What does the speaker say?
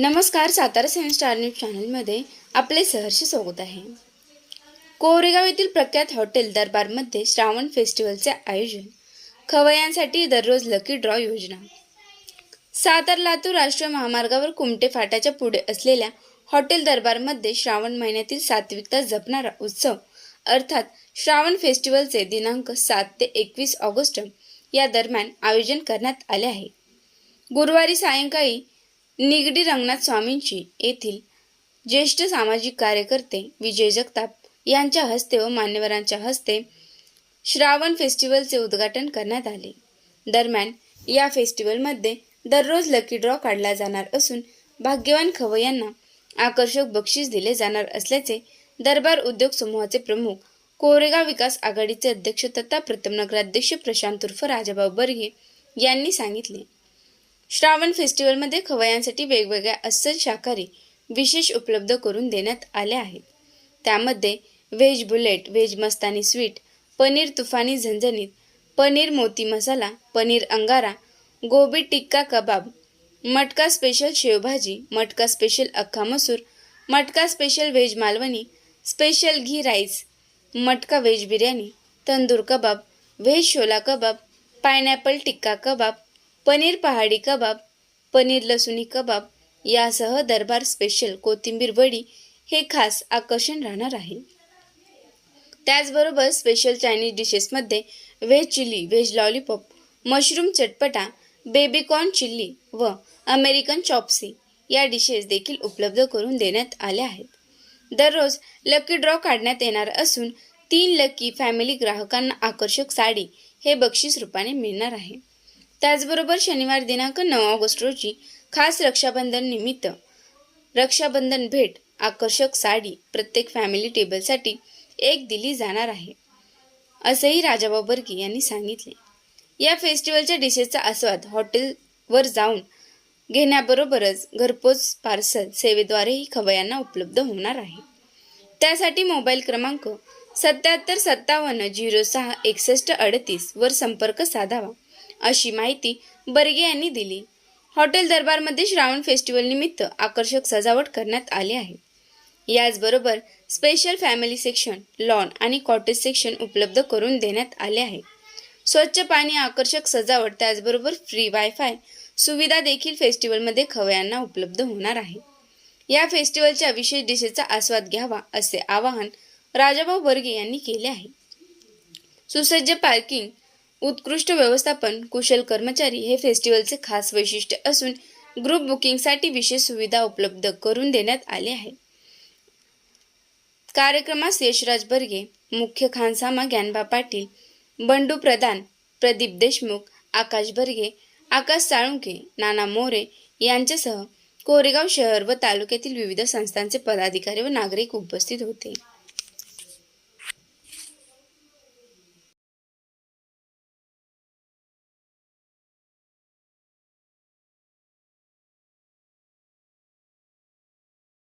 नमस्कार सातारा सेवन star news चॅनलमध्ये आपले सहर्ष स्वागत आहे. कोरेगाव येथील प्रख्यात हॉटेल दरबारमध्ये श्रावण फेस्टिवलचे आयोजन खवयांसाठी दररोज लकी ड्रॉ योजना. सातार लातूर राष्ट्रीय महामार्गावर कुमटे फाटाच्या पुढे असलेल्या हॉटेल दरबारमध्ये श्रावण महिन्यातील सात्विकता जपणारा उत्सव अर्थात श्रावण फेस्टिवलचे दिनांक सात ते एकवीस ऑगस्ट या दरम्यान आयोजन करण्यात आले आहे. गुरुवारी सायंकाळी निगडी रंगनाथ स्वामींची येथील ज्येष्ठ सामाजिक कार्यकर्ते विजय जगताप यांच्या हस्ते व मान्यवरांच्या हस्ते श्रावण फेस्टिवलचे उद्घाटन करण्यात आले. दरम्यान या फेस्टिवलमध्ये दररोज लकी ड्रॉ काढला जाणार असून भाग्यवान खवय्यांना आकर्षक बक्षीस दिले जाणार असल्याचे दरबार उद्योग समूहाचे प्रमुख कोरेगाव विकास आघाडीचे अध्यक्ष तथा प्रथम नगराध्यक्ष प्रशांत उर्फ राजाभाऊ बर्गे यांनी सांगितले. श्रावण फेस्टिवलमध्ये खवयांसाठी वेगवेगळ्या अस्सल शाकाहारी विशेष उपलब्ध करून देण्यात आल्या आहेत. त्यामध्ये व्हेज बुलेट व्हेज मस्तानी स्वीट पनीर तुफानी झणझणीत पनीर मोती मसाला पनीर अंगारा गोबी टिक्का कबाब मटका स्पेशल शेवभाजी मटका स्पेशल अख्खा मसूर मटका special veg Malvani special ghee rice मटका व्हेज बिर्याणी तंदूर कबाब व्हेज शोला कबाब पायनॅपल टिक्का कबाब पनीर पहाडी कबाब पनीर लसुणी कबाब यासह दरबार स्पेशल कोथिंबीर वडी हे खास आकर्षण राहणार आहे. त्याचबरोबर special Chinese डिशेसमध्ये veg chilli veg lollipop mushroom चटपटा बेबीकॉर्न चिल्ली व अमेरिकन चॉपसी या डिशेस देखील उपलब्ध करून देण्यात आल्या आहेत. दररोज लकी ड्रॉ काढण्यात येणार असून तीन लकी फॅमिली ग्राहकांना आकर्षक साडी हे बक्षीस रूपाने मिळणार आहे. त्याचबरोबर शनिवार दिनांक नऊ ऑगस्ट रोजी खास रक्षाबंधन निमित्त रक्षाबंधन भेट आकर्षक साडी प्रत्येक फॅमिली टेबलसाठी एक दिली जाणार आहे असेही राजाबा बर्गी यांनी सांगितले. या फेस्टिवलच्या डिशेसचा आस्वाद हॉटेलवर जाऊन घेण्याबरोबरच घरपोच पार्सल सेवेद्वारेही खवयांना उपलब्ध होणार आहे. त्यासाठी मोबाईल क्रमांक सत्याहत्तर सत्तावन्न झिरो सहा एकसष्ट अडतीस वर संपर्क साधावा. अशी माहिती बर्गे यांनी दिली. हॉटेल दरबारमध्ये श्रावण फेस्टिवल निमित्त आकर्षक सजावट करण्यात आली आहे. याचबरोबर स्पेशल फॅमिली सेक्शन लॉन आणि कॉटेज सेक्शन उपलब्ध करून देण्यात आले आहे. स्वच्छ पाणी आकर्षक सजावट त्याचबरोबर फ्री वायफाय सुविधा देखील फेस्टिवलमध्ये खवयांना उपलब्ध होणार आहे. या फेस्टिवलच्या विशेष डिशेचा आस्वाद घ्यावा असे आवाहन राजाभाऊ बर्गे यांनी केले आहे. सुसज्ज पार्किंग उत्कृष्ट व्यवस्थापन कुशल कर्मचारी हे फेस्टिवलचे खास वैशिष्ट्य असून ग्रुप बुकिंगसाठी विशेष सुविधा उपलब्ध करून देण्यात आले आहे. कार्यक्रमास यशराज बर्गे मुख्य खानसामा ज्ञानबा पाटील बंडू प्रधान प्रदीप देशमुख आकाश बर्गे आकाश साळुंके नाना मोरे यांच्यासह कोरेगाव शहर व तालुक्यातील विविध संस्थांचे पदाधिकारी व नागरिक उपस्थित होते.